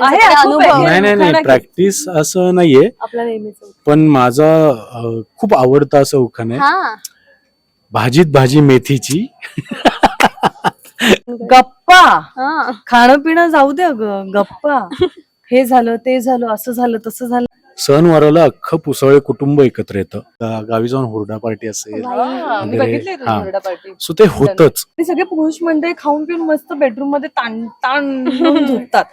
खूप अनुभव. नाही नाही नाही. प्रॅक्टिस असं नाहीये. आपला नेहमीच पण माझा अं, खूप आवडता असं उखाण. आहे हा. भाजीत भाजी मेथीची. गप्पा. हा. खाणं पिणं जाऊ दे अगं गप्पा. हे झालं ते झालं असं झालं तसं झालं. सणवाराला अख्खं पुसळे कुटुंब एकत्र येतं. गा- गावी जाऊन हुरडा पार्टी असेल. मी वगैरे. बघितली तुझी हा. हुरडा पार्टी. सो ते होतच. ते सगळे पुरुष मंडळी खाऊन पिऊन मस्त बेडरूममध्ये ताण ताण म्हणून झोपतात.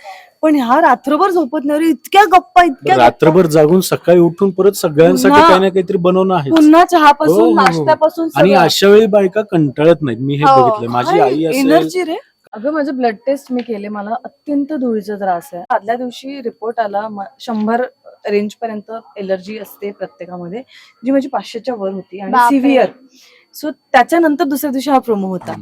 पण ह्या रात्रभर झोपत नाही. इतक्या गप्पा इतक्या. रात्रभर जागून सकाळी उठून परत सगळ्यांसाठी पुन्हा- काही ना काहीतरी बनवणं आहे पुन्हा हो, चहापासून हो, हो. नाश्त्यापासून आणि अशा वेळी बायका कंटाळत नाहीत. मी हे हो. बघितलंय. माझी आई एनर्जी रे. अगं माझं ब्लड टेस्ट मी केले. मला अत्यंत धुळीचा त्रास आहे. आदल्या दिवशी रिपोर्ट आला शंभर रेंज पर्यंत एलर्जी असते प्रत्येकामध्ये जी माझी पाचशेच्या वर होती. आणि. सिव्हिअर सो त्याच्यानंतर दुसऱ्या दिवशी हा प्रोमो होता.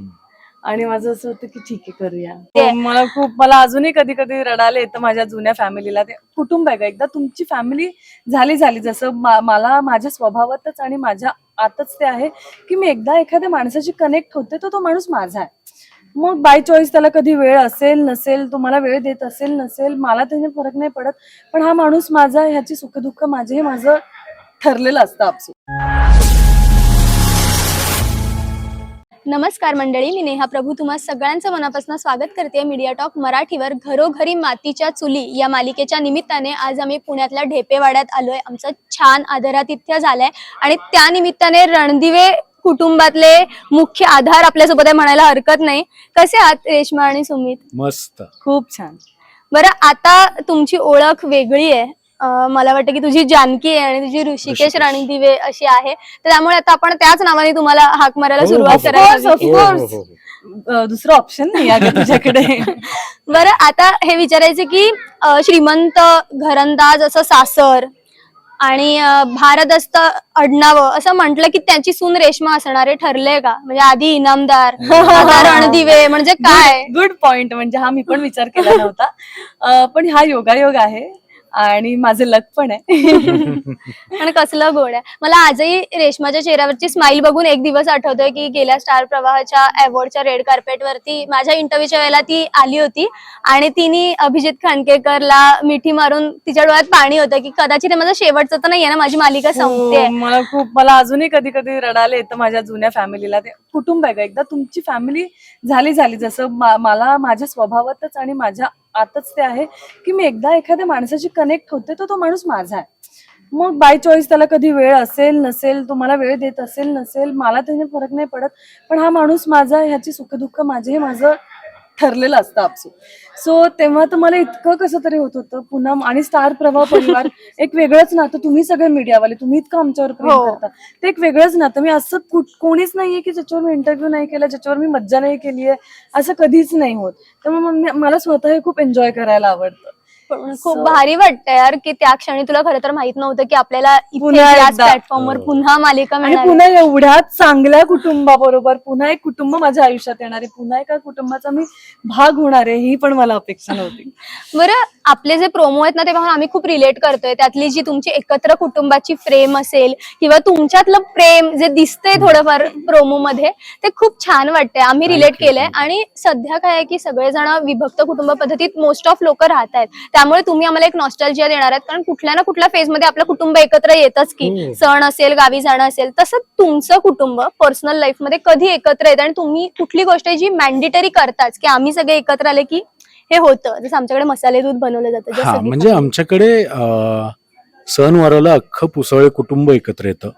आणि माझं असं होतं की ठीक आहे करूया. मला खूप मला अजूनही कधी कधी रडायला येतं माझ्या जुन्या फॅमिलीला. ते कुटुंब आहे का एकदा तुमची फॅमिली झाली झाली. जसं मला माझ्या स्वभावातच आणि माझ्या आतच ते आहे की मी एकदा एखाद्या माणसाशी कनेक्ट होते तर तो माणूस माझा आहे. मग बाय चॉईस त्याला कधी वेळ असेल नसेल तो मला वेळ देत असेल नसेल मला त्याने फरक नाही पडत. पण हा माणूस माझा ह्याची सुखदुःख माझे हे माझं ठरलेलं असतं आपसूक नमस्कार मंडळी मी नेहा प्रभू. तुम्हा सगळ्यांचं मनापासून स्वागत करते मीडिया टॉक मराठीवर. घरोघरी मातीच्या चुली या मालिकेच्या निमित्ताने आज आम्ही पुण्यातल्या ढेपेवाड्यात आलोय. आमचं छान आदरातिथ्य झालंय. आणि त्या निमित्ताने रणदिवे कुटुंबातले मुख्य आधार आपल्यासोबत आहे म्हणायला हरकत नाही. कसे आहात रेश्मा आणि सुमित? मस्त. खूप छान. बरं आता तुमची ओळख वेगळी आहे. मला वाटतं की तुझी जानकी आहे आणि तुझी ऋषिकेश ऋषिकेश. रणदिवे अशी आहे. तर त्यामुळे आता आपण त्याच नावाने तुम्हाला हाक मारायला हो, सुरुवात हो, course. हो. अं, दुसरं ऑप्शन नाही आहे तुझ्याकडे. बरं आता हे विचारायचं की अं, श्रीमंत घरंदाज असं सासर आणि अं, भारदस्त अडनावं असं म्हटलं की त्यांची सून रेशमा असणारे ठरले का? म्हणजे आधी इनामदार आता रणदिवे म्हणजे काय? गुड पॉइंट म्हणजे हा मी पण विचार केला नव्हता. अं, पण हा योगायोग आहे. आणि माझं लक पण आहे. आणि कसलं गोड आहे. मला आजही रेशमाच्या चेहऱ्यावरची स्माइल बघून एक दिवस आठवतोय की गेल्या स्टार प्रवाहाच्या अवॉर्डच्या रेड कार्पेट वरती माझ्या इंटरव्ह्यूच्या वेळेला ती आली होती. आणि तिने अभिजित खांडकेकरला मिठी मारून तिच्या डोळ्यात पाणी होतं की कदाचित हे माझं शेवटचं तर नाहीये ना माझी मालिका संपते. हो, मला खूप मला अजूनही कधी कधी रडायला येतं माझ्या जुन्या फॅमिलीला ते कुटुंब आहे का एकदा तुमची फॅमिली झाली झाली जसं मला माझ्या स्वभावातच आणि माझ्या आतच ते आहे की मी एकदा एखाद्या माणसाशी कनेक्ट होते तर तो माणूस माझा आहे. मग बाय चॉईस त्याला कधी वेळ असेल नसेल तो मला वेळ देत असेल नसेल मला त्याने फरक नाही पडत पण हा माणूस माझा ह्याची सुखदुःख माझे हे माझं ठरलेलं असतं आपसूक सो तेव्हा तर मला इतकं कसं तरी होत होतं पुन्हा आणि स्टार प्रवाह परिवार एक वेगळंच नातं. तुम्ही सगळे मीडियावाले तुम्ही इतकं आमच्यावर प्रेम हो. करता. ते एक वेगळंच नातं. मी असं कुठ- कोणीच नाहीये की ज्याच्यावर मी इंटरव्ह्यू नाही केला ज्याच्यावर मी मज्जा नाही केली आहे असं कधीच नाही होत. त्यामुळे मग मी- मला स्वतः हे खूप एन्जॉय करायला आवडतं. पण खूप भारी वाटतं यार की त्या क्षणी तुला खरं तर माहीत नव्हतं की आपल्याला पुन्हा एकदा. प्लॅटफॉर्मवर हो. पुन्हा मालिका आणि मिळणार पुन्हा एवढ्या चांगल्या कुटुंबाबरोबर पुन्हा एक कुटुंब माझ्या आयुष्यात येणार आहे. पुन्हा एका कुटुंबाचा मी भाग होणार आहे ही पण मला अपेक्षा नव्हती. बरं आपले जे प्रोमो आहेत ना ते पाहून आम्ही खूप रिलेट करतोय. त्यातली जी तुमची एकत्र कुटुंबाची फ्रेम असेल किंवा तुमच्यातलं प्रेम जे दिसतंय थोडंफार प्रोमो मध्ये ते खूप छान वाटतंय. आम्ही Thank रिलेट you, केलंय. आणि सध्या काय आहे की सगळेजण विभक्त कुटुंब पद्धतीत मोस्ट ऑफ लोक राहत आहेत त्यामुळे तुम्ही आम्हाला एक नॉस्टॅल्जिया देणार आहेत. कारण कुठल्या ना कुठल्या फेजमध्ये आपलं कुटुंब एकत्र येतच की. हो. सण असेल गावी जाणं असेल तसं तुमचं कुटुंब पर्सनल लाईफमध्ये कधी एकत्र येतं आणि तुम्ही कुठली गोष्ट जी मॅन्डेटरी करताच की आम्ही सगळे एकत्र आले की हे होतं. जसं आमच्याकडे मसाले दूध बनवलं जातं म्हणजे आमच्याकडे अं, सणवाराला अख्खं पुसळे कुटुंब एकत्र येतं.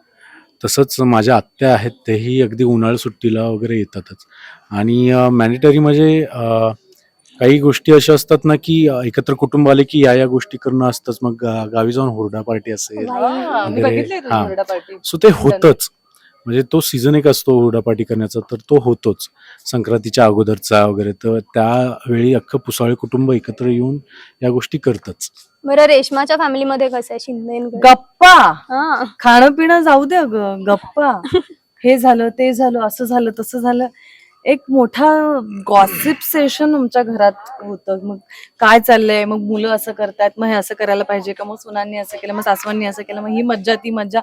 तसंच माझ्या आत्या आहेत तेही अगदी उन्हाळ सुट्टीला वगैरे येतातच. आणि मॅनिटरी म्हणजे काही गोष्टी अशा असतात ना की अं, एकत्र कुटुंब आले की या या गोष्टी करणं असतंच. मग गा- गावी जाऊन हुरडा पार्टी असेल. हा, मी वगैरे, बघितली तुझी हा. हुरडा पार्टी. सो ते होतच. म्हणजे तो सीझन एक असतो हुरडा पार्टी करण्याचा तर तो होतोच. संक्रांतीच्या अगोदरचा वगैरे तर त्यावेळी अख्खं पुसाळे कुटुंब एकत्र येऊन या गोष्टी करतच. बरं रेशमाच्या फॅमिलीमध्ये कसं आहे? शिंदे गप्पा! हा. खाणं पिणं जाऊ दे अगं. गप्पा. हे झालं ते झालं असं झालं तसं झालं. एक मोठा गॉसिप सेशन आमच्या घरात होतं. मग काय चाललंय? मग मुलं असं करतायत मग हे असं करायला पाहिजे का? मग सुनांनी असं केलं मग सासवांनी असं केलं मग ही मज्जा ती मज्जा.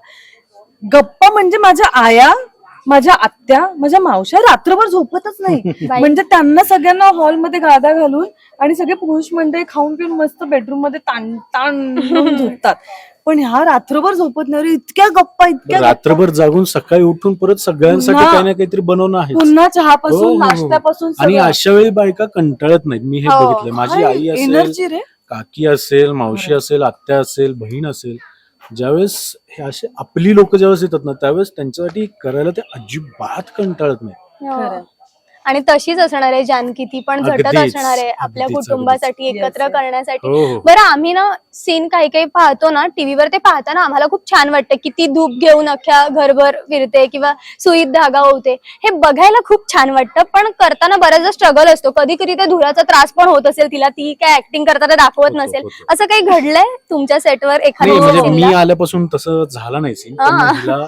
गप्पा म्हणजे माझ्या आया माझ्या आत्या माझ्या मावश्या रात्रभर झोपतच नाही. म्हणजे त्यांना सगळ्यांना हॉलमध्ये गादा घालून आणि सगळे पुरुष मंडळी खाऊन पिऊन मस्त बेडरूममध्ये ताण ताण झोपतात. पण ह्या रात्रभर झोपत नाही इतक्या गप्पा इतक्या. रात्रभर जागून सकाळी उठून परत सगळ्यांसाठी काही ना काहीतरी बनवणं आहे पुन्हा हो, चहापासून हो, हो. नाश्त्यापासून आणि. अशा वेळी बायका कंटाळत नाहीत मी हे हो. बघितलंय माझी आई असेल एनर्जी रे काकी असेल मावशी असेल आत्या असेल बहीण असेल ज्यावेळेस हे असे आपली लोक ज्यावेळेस येतात ना त्यावेळेस त्यांच्यासाठी करायला ते अजिबात कंटाळत नाही. आणि तशीच असणार आहे जानकी ती पण झटत अगदीच, असणार आहे आपल्या अगदीच, कुटुंबासाठी अगदीच. एकत्र Yes, yes. करण्यासाठी हो हो बरं आम्ही ना सीन काही काही पाहतो ना टीव्हीवर ते पाहताना आम्हाला खूप छान वाटतं की ती धूप घेऊन अख्ख्या घरभर फिरते किंवा सुईत धागा होते हे बघायला खूप छान वाटतं पण करताना बऱ्याचदा स्ट्रगल असतो कधी कधी ते धुराचा त्रास पण होत असेल तिला ती काय ऍक्टिंग करताना दाखवत होतो, नसेल होतो. असं काही घडलंय तुमच्या सेटवर नाही एखाद्या म्हणजे scene मी ला? आल्यापासून तसं झालं नाही सीन पण हा. हिला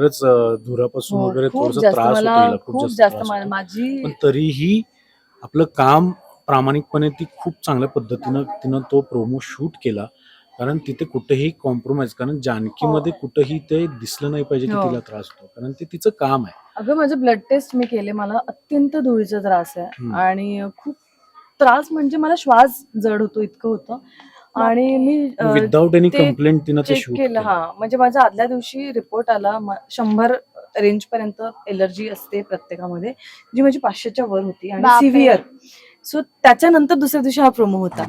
खरंच धुरापासून हो, वगैरे खूप थोडासा जास्त त्रास मला खूप जास्त त्रास मा- होतो. माझी पण तरीही आपलं काम प्रामाणिकपणे ती खूप चांगल्या पद्धतीनं तिनं तो प्रोमो शूट केला कारण तिथे कुठेही कॉम्प्रोमाइज कारण जानकीमध्ये कुठेही ते दिसलं नाही पाहिजे की हो. तिला त्रास होतो कारण ते तिचं काम आहे अगं माझे ब्लड टेस्ट मी केले मला अत्यंत धुळीचा त्रास आहे हम्म. आणि खूप त्रास म्हणजे मला श्वास जड होतो इतकं होतं आणि मी अं, विदाऊट एनी कंप्लेंट तिनं ते चेक शूट केलं हा म्हणजे माझ्या आदल्या दिवशी रिपोर्ट आला शंभर रेंज पर्यंत एलर्जी असते प्रत्येकामध्ये जी माझी पाचशेच्या वर होती आणि. सिव्हिअर सो त्याच्यानंतर दुसऱ्या दिवशी हा प्रोमो होता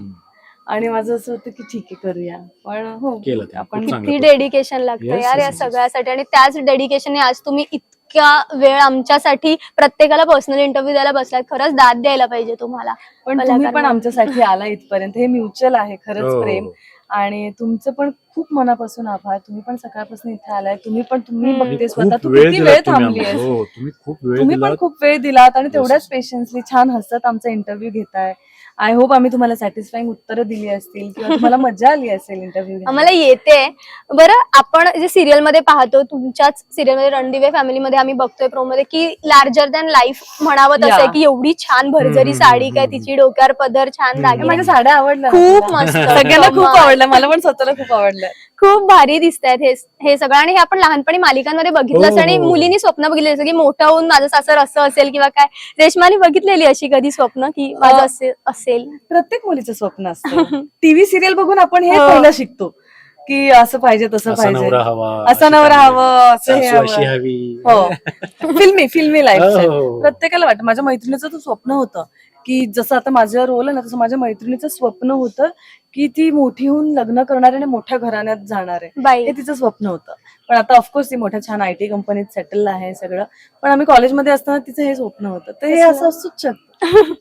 आणि माझं असं होतं की ठीक आहे करूया पण हो. आपण. किती डेडिकेशन लागतं यार या. सगळ्यासाठी आणि त्याच डेडिकेशनने आज तुम्ही इतक्या वेळ आमच्यासाठी प्रत्येकाला पर्सनल इंटरव्ह्यू द्यायला बसलाय खरंच दाद द्यायला पाहिजे तुम्हाला. पण तुम्ही पण आमच्यासाठी आला इथपर्यंत. हे म्युच्युअल आहे खरंच हो, प्रेम. आणि तुमचं पण खूप मनापासून आभार. तुम्ही पण सकाळपासून इथे आलाय. तुम्ही पण तुम्ही. बघते स्वतः. तू वेळ किती वेळ तुम्ही थांबली हो तुम्ही खूप वेळ तुम्ही पण दिला खूप वेळ दिलात आणि तेवढ्याच. पेशन्सली छान हसत आमचा इंटरव्ह्यू घेताय. आय होप आम्ही तुम्हाला सॅटिस्फाईंग उत्तरं दिली असतील किंवा तुम्हाला मजा आली असेल इंटरव्ह्यू आम्हाला येते. बरं आपण जे सिरियलमध्ये पाहतो तुमच्याच सिरियलमध्ये रणदिवे फॅमिलीमध्ये आम्ही बघतोय प्रो मध्ये की लार्जर दॅन लाईफ म्हणावं तसं. की एवढी छान भरजरी साडी काय तिची डोक्यावर पदर छान. दागिने. माझ्या साड्या आवडल्या खूप? मस्त. सगळ्यांना खूप कमाल. आवडल्या. मला पण स्वतःला खूप आवडल्या खूप भारी दिसत आहेत हे हे सगळं. आणि हे आपण लहानपणी मालिकांमध्ये बघितलं हो, आणि हो, हो. मुलींनी स्वप्न बघितले असं की मोठं होऊन माझं सासर असं असेल किंवा काय. रेशमाने बघितलेली अशी कधी स्वप्न की माझं असे- असेल? प्रत्येक मुलीचं स्वप्न असतं. टीव्ही सिरियल बघून आपण हे हो. पहिलं शिकतो की असं पाहिजे तसं असा पाहिजे. नवरा हवा असा अशी नवरा हवं असं हे सासू अशी हवं. हवी. हो. फिल्मी फिल्मी हो, लाईफ हो, हो. प्रत्येकाला वाटतं. माझ्या मैत्रिणीचं तर स्वप्न होतं की जसं आता माझं रोल आहे ना तसं माझ्या मैत्रिणीचं स्वप्न होतं की ती मोठी होऊन लग्न करणार आणि मोठ्या घराण्यात जाणार आहे. बाई. हे तिचं स्वप्न होतं. पण आता ऑफकोर्स ती मोठ्या छान आय टी कंपनीत सेटल आहे सगळं. पण आम्ही कॉलेजमध्ये असताना तिचं हे स्वप्न होतं. तर हे असं असूच शकतं.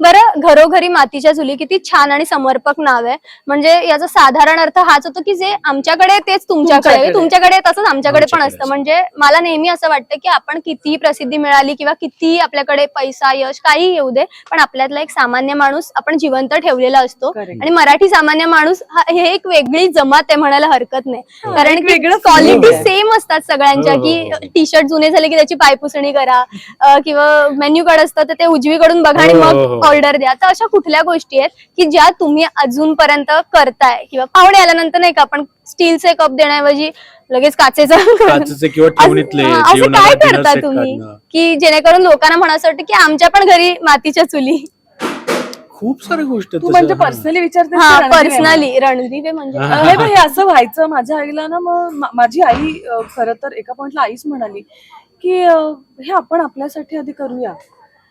बरं घरोघरी मातीच्या चुली किती छान आणि समर्पक नाव आहे म्हणजे याचा साधारण अर्थ हाच होतो की जे आमच्याकडे तेच तुमच्याकडे तुमच्याकडे. तसंच आमच्याकडे पण असतं. म्हणजे मला नेहमी असं वाटतं की आपण कितीही प्रसिद्धी मिळाली किंवा कितीही आपल्याकडे पैसा यश काही येऊ दे पण आपल्यातला एक सामान्य माणूस आपण जिवंत ठेवलेला असतो. आणि मराठी सामान्य माणूस हा- हे एक वेगळी जमात आहे म्हणायला हरकत नाही कारण की वेगळं क्वालिटी. सेम असतात सगळ्यांच्या हो, हो, की हो. टी शर्ट जुने झाले की त्याची पायपुसणी करा किंवा मेन्यू कार्ड असतं तर ते उजवीकडून बघा आणि हो, मग हो, हो. ऑर्डर द्या तर अशा कुठल्या गोष्टी आहेत की ज्या तुम्ही अजूनपर्यंत करताय किंवा पाहुणे आल्यानंतर नाही का आपण स्टीलचे कप देण्याऐवजी लगेच काचेचा काचेचे किंवा असं हा, काय करता तुम्ही. की जेणेकरून लोकांना म्हणा असं वाटतं की आमच्या पण घरी मातीच्या चुली खूप साऱ्या गोष्टी तू म्हणजे हा. पर्सनली विचारते हा पर्सनली रणदीप म्हणजे हा. हे हे असं व्हायचं माझ्या आईला ना मग माझी आई खरं तर एका पॉइंटला आईच म्हणाली की हे आपण आपल्यासाठी आधी करूया.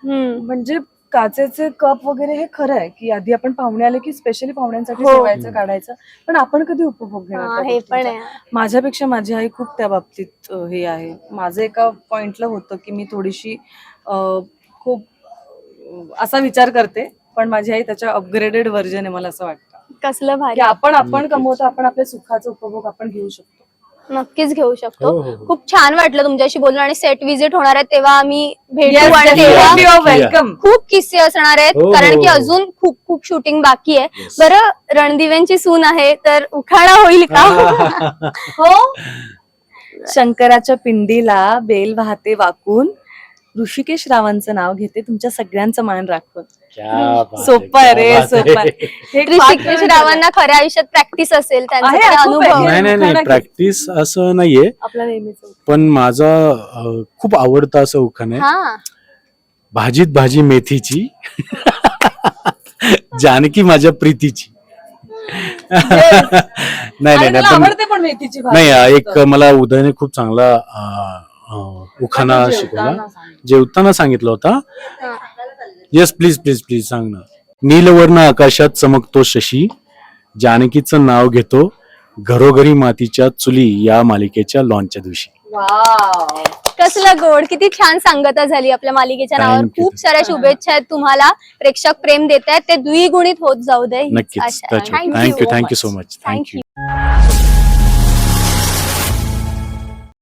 म्हणजे काचेचे कप वगैरे हे खरं आहे की आधी आपण पाहुणे आले की स्पेशली पाहुण्यांसाठी हो. ठेवायचं काढायचं पण आपण कधी उपभोग घेणार हा, त्या हे पण गोष्टींचा? आहे माझ्यापेक्षा माझी आई खूप त्या बाबतीत अ, हे आहे माझं एका पॉइंटला होतं की मी थोडीशी अ, खूप अ, असा विचार करते पण माझी आई त्याच्या अपग्रेडेड व्हर्जन आहे मला असं वाटतं कसलं भारी की आपण आपण नक्कीच. कमवतो आपण आपल्या सुखाचा उपभोग आपण घेऊ शकतो नक्कीच घेऊ शकतो हो, हो, हो. खूप छान वाटलं तुमच्याशी बोलून आणि सेट विजिट होणार आहे तेव्हा आम्ही भेटू Yes, आणि definitely. तेव्हा खूप किस्से असणार आहेत हो, कारण हो, की हो. अजून खूप खूप शूटिंग बाकी आहे Yes. बरं रणदिव्यांची सून आहे तर उखाणा होईल का हो शंकराच्या पिंडीला बेल वाहते वाकून ऋषिकेश रावांचं नाव घेते तुमच्या सगळ्यांचं मान राखून क्या बात आहे, सोपं आहे रे बात सोपं आहे. आहे. हे एक ऋषिकेश पात्र रावांना खऱ्या आयुष्यात प्रॅक्टिस असेल आहे, त्यांचा खूप आहे. अनुभव नाही नाही नाही. प्रॅक्टिस असं नाहीये आपला नेहमीच पण माझा अं, खूप आवडता असं उखाण आहे हा भाजीत भाजी मेथीची जानकी माझ्या प्रीतीची नाही नाही नाही पण आवडते पण मेथीची भाजी. नाही अं, एक मला उदयने खूप चांगला अं, उखाणा जेवताना शिकवला. सांगितलं. जेवताना सांगितलं होता. येस प्लीज प्लीज प्लीज सांग ना. नीलवर्ण आकाशात चमकतो शशी. जानकीचं नाव घेतो घरोघरी मातीच्या चुली या मालिकेच्या लॉन्चच्या दिवशी. वाव. कसलं गोड किती छान सांगता झाली आपल्या मालिकेच्या नावावर. खूप साऱ्या शुभेच्छा आहेत तुम्हाला. प्रेक्षक प्रेम देत आहेत ते द्विगुणित होत जाऊ दे. नक्कीच. Thank you Thank you. Thank you so much thank you